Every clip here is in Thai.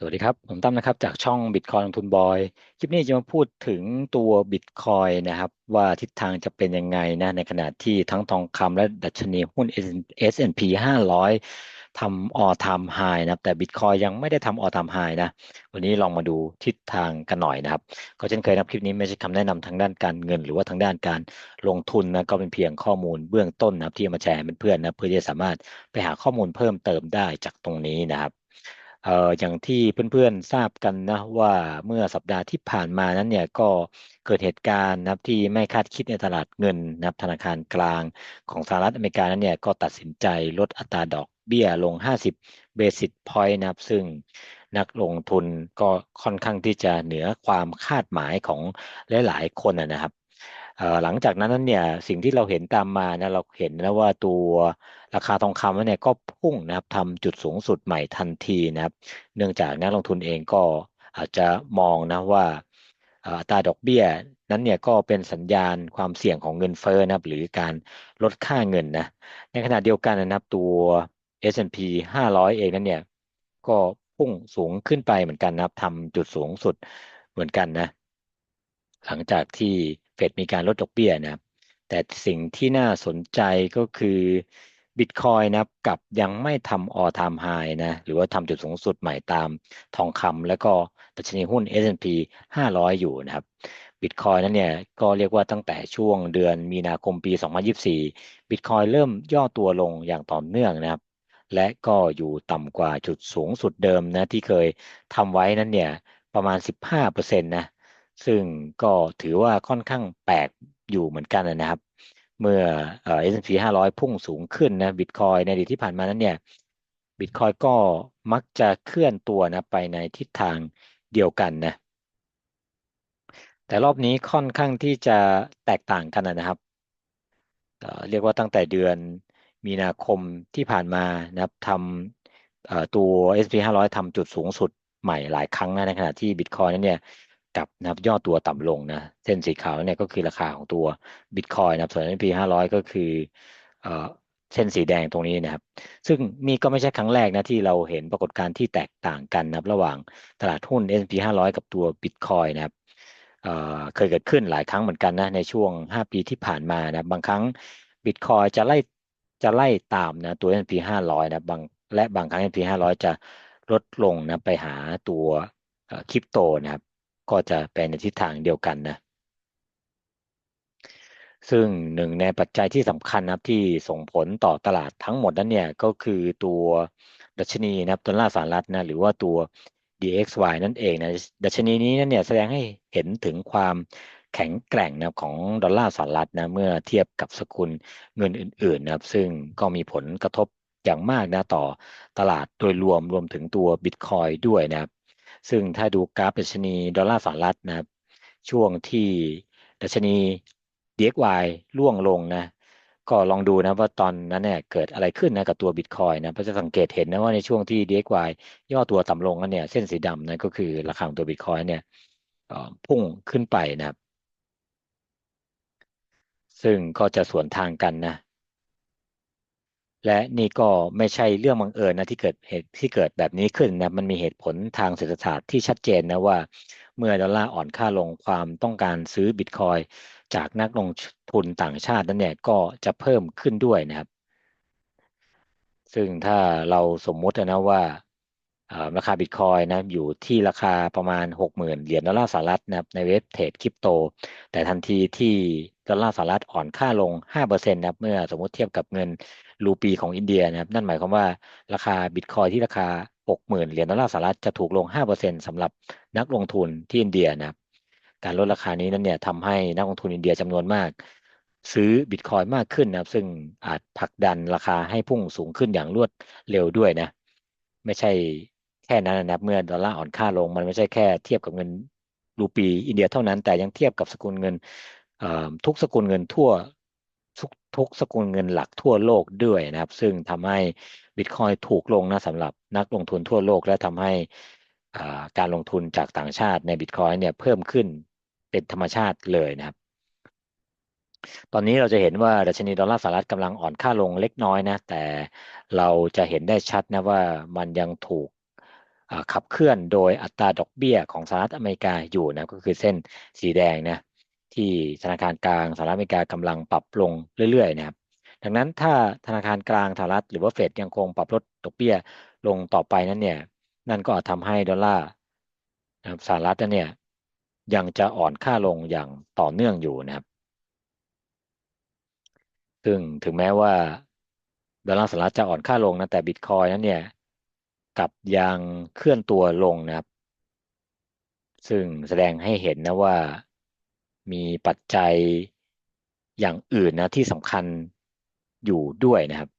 สวัสดีครับ ผมตั้มนะครับ จากช่อง Bitcoin ลงทุนบอย คลิปนี้จะมาพูดถึงตัว Bitcoin นะครับ ว่าทิศทางจะเป็นยังไงนะในขณะที่ทั้งทองคำและดัชนีหุ้น S&P 500ทำ all time high นะครับ แต่ Bitcoin ยังไม่ได้ทำ all time high นะ วันนี้ลองมาดูทิศทางกันหน่อยนะครับ ก็เช่นเคยนะคลิปนี้ไม่ใช่คำแนะนำทางด้านการเงิน หรือว่าทางด้านการลงทุนนะก็เป็นเพียงข้อมูลเบื้องต้นนะครับที่มาแชร์เพื่อนๆนะเพื่อที่จะสามารถไปหาข้อมูลเพิ่มเติมได้จากตรงนี้นะครับ เอ่ออย่างที่เพื่อนๆทราบกันนะว่าเมื่อสัปดาห์ที่ผ่านมานั้นเนี่ยก็เกิดเหตุการณ์นะครับที่ไม่คาดคิดในตลาดเงินนะครับธนาคารกลางของสหรัฐอเมริกานั้นเนี่ยก็ตัดสินใจลดอัตราดอกเบี้ยลง 50 basis point นะครับซึ่งนักลงทุนก็ค่อนข้างที่จะเหนือความคาดหมายของหลายๆคนนะครับ หลังจากนั้นเนี่ยสิ่งที่เราเห็นตามมานะเราเห็นนะว่าตัวราคาทองคำเนี่ยก็พุ่งนะครับทำจุดสูงสุดใหม่ทันทีนะครับ เนื่องจากนักลงทุนเองก็อาจจะมองนะว่าอัตราดอกเบี้ยนั้นเนี่ยก็เป็นสัญญาณความเสี่ยงของเงินเฟ้อนะครับ หรือการลดค่าเงินนะในขณะเดียวกันนะครับตัว S&P 500 เองนั้นเนี่ยก็พุ่งสูงขึ้นไปเหมือนกันนะครับทำจุดสูงสุดเหมือนกันนะ หลังจากที่ เฟดมีการลดดอกเบี้ยนะครับ แต่สิ่งที่น่าสนใจก็คือบิตคอยนะครับกับยังไม่ทำ all time high นะหรือว่าทำจุดสูงสุดใหม่ตามทองคำแล้วก็ดัชนีหุ้น S&P 500 อยู่นะครับบิตคอยนั้นเนี่ยก็เรียกว่าตั้งแต่ช่วงเดือนมีนาคมปี 2024บิตคอยเริ่มย่อตัวลงอย่างต่อเนื่องนะครับ และก็อยู่ต่ำกว่าจุดสูงสุดเดิมนะที่เคยทำไว้นั้นเนี่ยประมาณ 15%นะ ซึ่งก็ถือว่าค่อนข้างแปลกอยู่เหมือนกันนะครับ เมื่อเอ่อ S&P 500พุ่งสูงขึ้นนะบิตคอยในอดีตที่ผ่านมานั้นเนี่ยบิตคอยก็มักจะเคลื่อนตัวนะไปในทิศทางเดียวกันนะแต่รอบนี้ค่อนข้างที่จะแตกต่างกันนะครับเรียกว่าตั้งแต่เดือนมีนาคมที่ผ่านมานะครับทำตัว S&P 500ทำจุดสูงสุดใหม่หลายครั้งนะในขณะที่บิตคอยนั้นเนี่ย กับนะครับย่อตัวต่ำลงนะเส้นสีขาวเนี่ยก็คือราคาของตัวบิตคอยนะครับส่วน S&P 500 ก็คือเอ่อเส้นสีแดงตรงนี้นะครับ ซึ่งนี่ก็ไม่ใช่ครั้งแรกนะที่เราเห็นปรากฏการณ์ที่แตกต่างกันนะครับ ระหว่างตลาดหุ้น S&P 500 กับตัวบิตคอยนะครับเเคยเกิดขึ้นหลายครั้งเหมือนกันนะในช่วง 5 ปีที่ผ่านมานะบางครั้งบิตคอยจะไล่จะไล่ตามนะตัว S&P 500 นะบางและบางครั้ง S&P 500 จะลดลงนะไปหาตัวคริปโตนะครับ ก็จะไปในทิศทางเดียวกันนะ ซึ่งหนึ่งในปัจจัยที่สำคัญนะครับที่ส่งผลต่อตลาดทั้งหมดนั้นเนี่ยก็คือตัวดัชนีนะครับดอลลาร์สหรัฐนะหรือว่าตัว DXY นั่นเองนะดัชนีนี้นั่นเนี่ยแสดงให้เห็นถึงความแข็งแกร่งนะของดอลลาร์สหรัฐนะเมื่อเทียบกับสกุลเงินอื่นๆนะครับ ซึ่งก็มีผลกระทบอย่างมากนะต่อตลาดโดยรวมรวมถึงตัวบิตคอยด้วยนะครับ ซึ่งถ้าดูกราฟดัชนีดอลลาร์สหรัฐนะครับ ช่วงที่ดัชนี DXY ร่วงลงนะ ก็ลองดูนะว่าตอนนั้นเนี่ยเกิดอะไรขึ้นนะกับตัวบิตคอยนะเพราะจะสังเกตเห็นนะว่าในช่วงที่ DXY ย่อตัวต่ำลงนั่นเนี่ยเส้นสีดำนั่นก็คือราคาของตัวบิตคอยเนี่ยพุ่งขึ้นไปนะครับ ซึ่งก็จะสวนทางกันนะ และนี่ก็ไม่ใช่เรื่องบังเอิญนะที่เกิดเหตุที่เกิดแบบนี้ขึ้นนะมันมีเหตุผลทางเศรษฐศาสตร์ที่ชัดเจนนะว่า เมื่อดอลลาร์อ่อนค่าลงความต้องการซื้อบิตคอยจากนักลงทุนต่างชาตินั้นเนี่ยก็จะเพิ่มขึ้นด้วยนะครับ ซึ่งถ้าเราสมมุตินะว่าราคาบิตคอยนะอยู่ที่ราคาประมาณ 60,000 เหรียญดอลลาร์สหรัฐนะในเว็บเทรดคริปโต แต่ทันทีที่ดอลลาร์สหรัฐอ่อนค่าลง 5%นะครับเมื่อสมมติเทียบกับเงิน รูปีของอินเดียนะครับ นั่นหมายความว่าราคาบิตคอยที่ราคา 60,000 เหรียญดอลลาร์สหรัฐจะถูกลง 5%สำหรับนักลงทุนที่อินเดียนะครับ การลดราคานี้นั้นเนี่ยทำให้นักลงทุนอินเดียจำนวนมาก ซื้อบิตคอยมากขึ้นนะครับ ซึ่งอาจผลักดันราคาให้พุ่งสูงขึ้นอย่างรวดเร็วด้วยนะ ไม่ใช่แค่นั้นนะครับเมื่อดอลลาร์อ่อนค่าลงมันไม่ใช่แค่เทียบกับเงินรูปีอินเดียเท่านั้นแต่ยังเทียบกับสกุลเงินทุกสกุลเงินทั่ว ทุกทุกสกุลเงินหลักทั่วโลกด้วยนะครับ ซึ่งทำให้บิตคอยถูกลงนะสำหรับนักลงทุนทั่วโลก และทำให้การลงทุนจากต่างชาติในบิตคอยเนี่ยเพิ่มขึ้นเป็นธรรมชาติเลยนะครับ ตอนนี้เราจะเห็นว่าดัชนีดอลลาร์สหรัฐกำลังอ่อนค่าลงเล็กน้อยนะ แต่เราจะเห็นได้ชัดนะว่ามันยังถูกขับเคลื่อนโดยอัตราดอกเบี้ยของสหรัฐอเมริกาอยู่นะก็คือเส้นสีแดงนะ ที่ธนาคารกลางสหรัฐอเมริกากำลังปรับลงเรื่อยๆนะครับดังนั้นถ้าธนาคารกลางสหรัฐหรือว่าเฟดยังคงปรับลดดอกเบี้ยลงต่อไปนั้นเนี่ยนั่นก็อาจทำให้ดอลลาร์สหรัฐเนี่ยยังจะอ่อนค่าลงอย่างต่อเนื่องอยู่นะครับ ซึ่งถึงแม้ว่าดอลลาร์สหรัฐจะอ่อนค่าลงนะแต่บิตคอยนั้นเนี่ยกลับยังเคลื่อนตัวลงนะครับ ซึ่งแสดงให้เห็นนะว่า มีปัจจัยอย่างอื่นนะที่สำคัญอยู่ด้วยนะครับ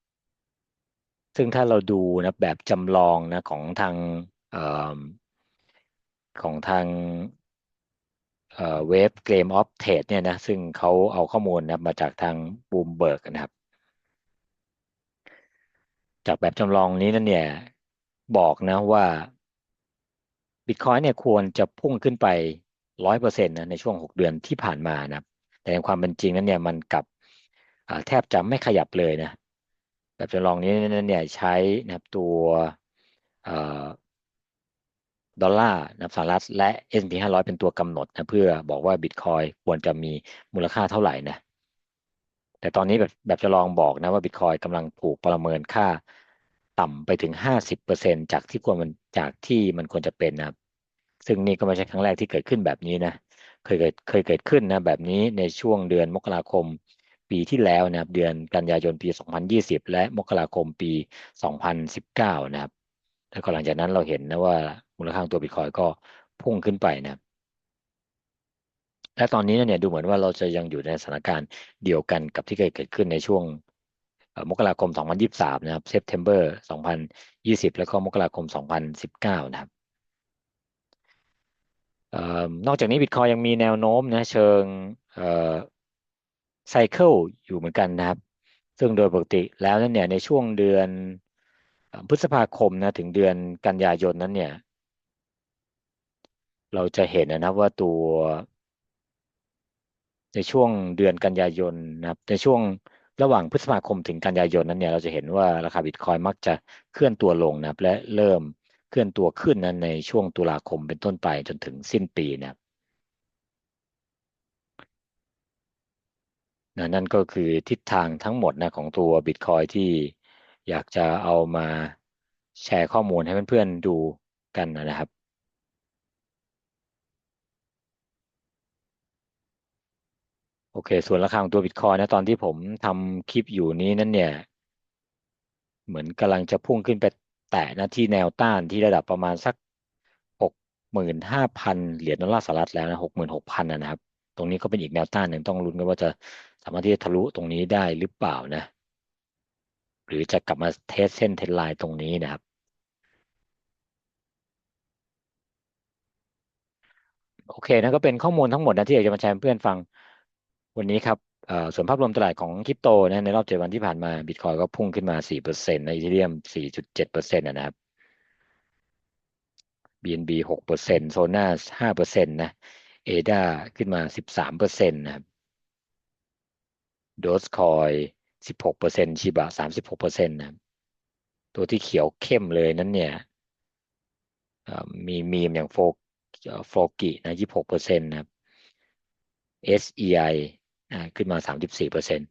ซึ่งถ้าเราดูนะแบบจำลองนะของทางอของทางเว็บเกมออฟเทรดเนี่ยนะซึ่งเขาเอาข้อมูลนะมาจากทางบูมเบิร์กนะครับ จากแบบจำลองนี้นั่นเนี่ยบอกนะว่าบิตคอยเนี่ยควรจะพุ่งขึ้นไป ร้อยเปอร์เซ็นต์นะในช่วงหกเดือนที่ผ่านมานะแต่ในความเป็นจริงนั้นเนี่ยมันกับแทบจะไม่ขยับเลยนะแบบจำลองนี้นั่นเนี่ยใช้นะครับตัวดอลลาร์นะสหรัฐและ S&P 500 เป็นตัวกำหนดนะเพื่อบอกว่าบิตคอยควรจะมีมูลค่าเท่าไหร่นะแต่ตอนนี้แบบแบบจะลองบอกนะว่าบิตคอยกำลังถูกประเมินค่าต่ำไปถึง 50%จากที่ควรมันจากที่มันควรจะเป็นนะครับ ซึ่งนี่ก็ไม่ใช่ครั้งแรกที่เกิดขึ้นแบบนี้นะเคยเกิดเคยเกิดขึ้นนะแบบนี้ในช่วงเดือนมกราคมปีที่แล้วนะครับเดือนกันยายนปี 2020 และมกราคมปี 2019 นะครับแล้วก็หลังจากนั้นเราเห็นนะว่ามูลค่าตัวบิตคอยก็พุ่งขึ้นไปนะและตอนนี้เนี่ยดูเหมือนว่าเราจะยังอยู่ในสถานการณ์เดียวกันกับที่เคยเกิดขึ้นในช่วงมกราคม 2023 นะครับ September 2020 แล้วก็มกราคม 2019 นะครับ นอกจากนี้บิตคอยยังมีแนวโน้มนะเชิงไซเคิลอยู่เหมือนกันนะครับ ซึ่งโดยปกติแล้วนั่นเนี่ยในช่วงเดือนพฤษภาคมนะถึงเดือนกันยายนนั้นเนี่ย เราจะเห็นนะครับว่าตัว ในช่วงเดือนกันยายนนะครับ ในช่วงระหว่างพฤษภาคมถึงกันยายนนั้นเนี่ยเราจะเห็นว่าราคาบิตคอยมักจะเคลื่อนตัวลงนะครับและเริ่ม เคลื่อนตัวขึ้นนั้นในช่วงตุลาคมเป็นต้นไปจนถึงสิ้นปีนะครับนั่นก็คือทิศทางทั้งหมดนะของตัวบิตคอยที่อยากจะเอามาแชร์ข้อมูลให้เพื่อนๆดูกันนะครับ โอเค ส่วนราคาของตัวบิตคอยนะตอนที่ผมทำคลิปอยู่นี้นั่นเนี่ย เหมือนกำลังจะพุ่งขึ้นไป แตะนะที่แนวต้านที่ระดับประมาณสักหกหมื่นห้าพันเหรียญดอลลาร์สหรัฐแล้วนะหกหมื่นหกพันนะครับ ตรงนี้ก็เป็นอีกแนวต้านหนึ่งต้องลุ้นกันว่าจะสามารถที่จะทะลุตรงนี้ได้หรือเปล่านะ หรือจะกลับมาเทสเส้นเทนไลน์ตรงนี้นะครับโอเคนะก็เป็นข้อมูลทั้งหมดนะที่อยากจะมาแชร์เพื่อนฟังวันนี้ครับ ส่วนภาพรวมตลาดของคริปโตนะในรอบเจ็ดวันที่ผ่านมาบิตคอยก็พุ่งขึ้นมา4%ในอีเธเรียม4.7%นะครับ BNB 6%โซน่า5%นะเอดาขึ้นมา13%นะครับโดสคอย16%ชิบะ36%นะครับตัวที่เขียวเข้มเลยนั้นเนี่ยมีมีมอย่างโฟโฟกินะ26%นะครับ SEI ขึ้นมา 34เปอร์เซ็นต์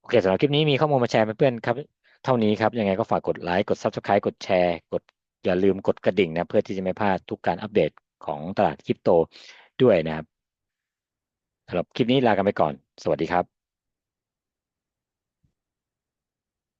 โอเคสำหรับคลิปนี้มีข้อมูลมาแชร์เพื่อนๆครับ เท่านี้ครับ ยังไงก็ฝากกดไลค์ กด Subscribe กดแชร์ กดอย่าลืมกดกระดิ่งนะ เพื่อที่จะไม่พลาดทุกการอัปเดตของตลาดคริปโตด้วยนะครับสำหรับคลิปนี้ลากันไปก่อน สวัสดีครับ